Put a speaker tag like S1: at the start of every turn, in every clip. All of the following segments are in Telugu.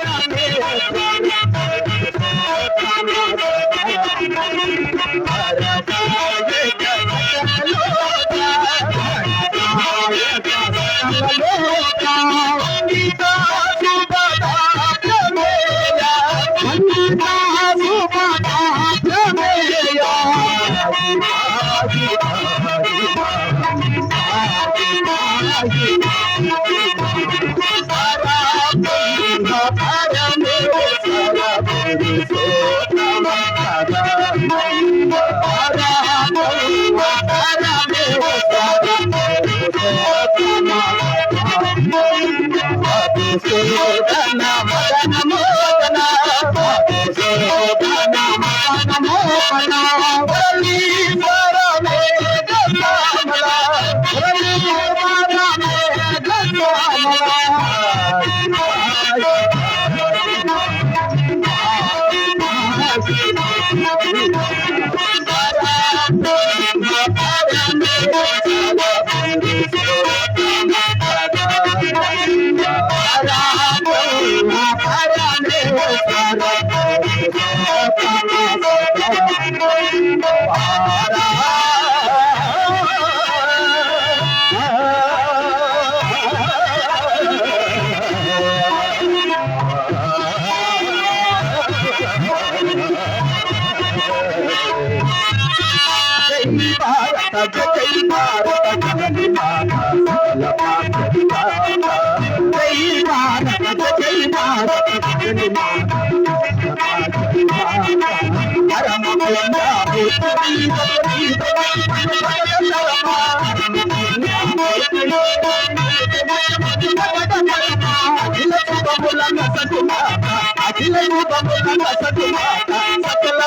S1: మదన మదన మోదన మదన మదన మోదన జై భారత జై భారత జనని మాతా జై భారత జై భారత జనని మాతా అఖిల శుభములను సతుమాత అఖిల శుభములను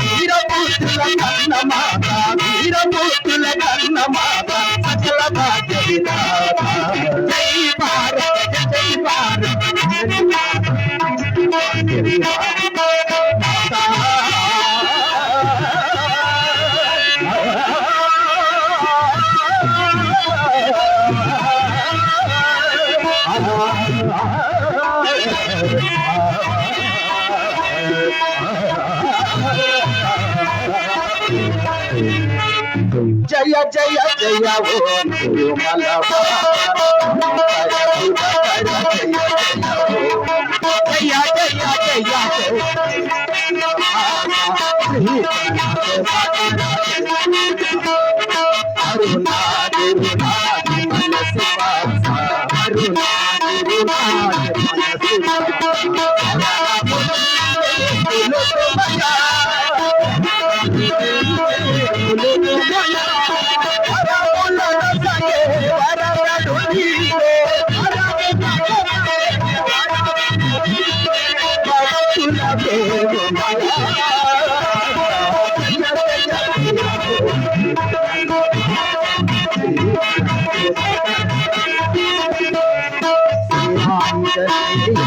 S1: వీరమూర్తుల కన్న మాత వీరమూర్తుల కన్న మాత సకల భాగ్య విధాత జయ జయ జయ ఓ తిరుమల జయ జయ జయ అరుణా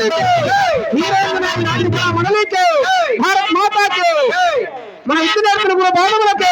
S1: నాట్యకళ మండలికి వీరేంద్రనాయ నాట్యకళ మండలికి భారత్ మాతాకి మన ఇద్దరు నేర్పిన కూడా బాధములకి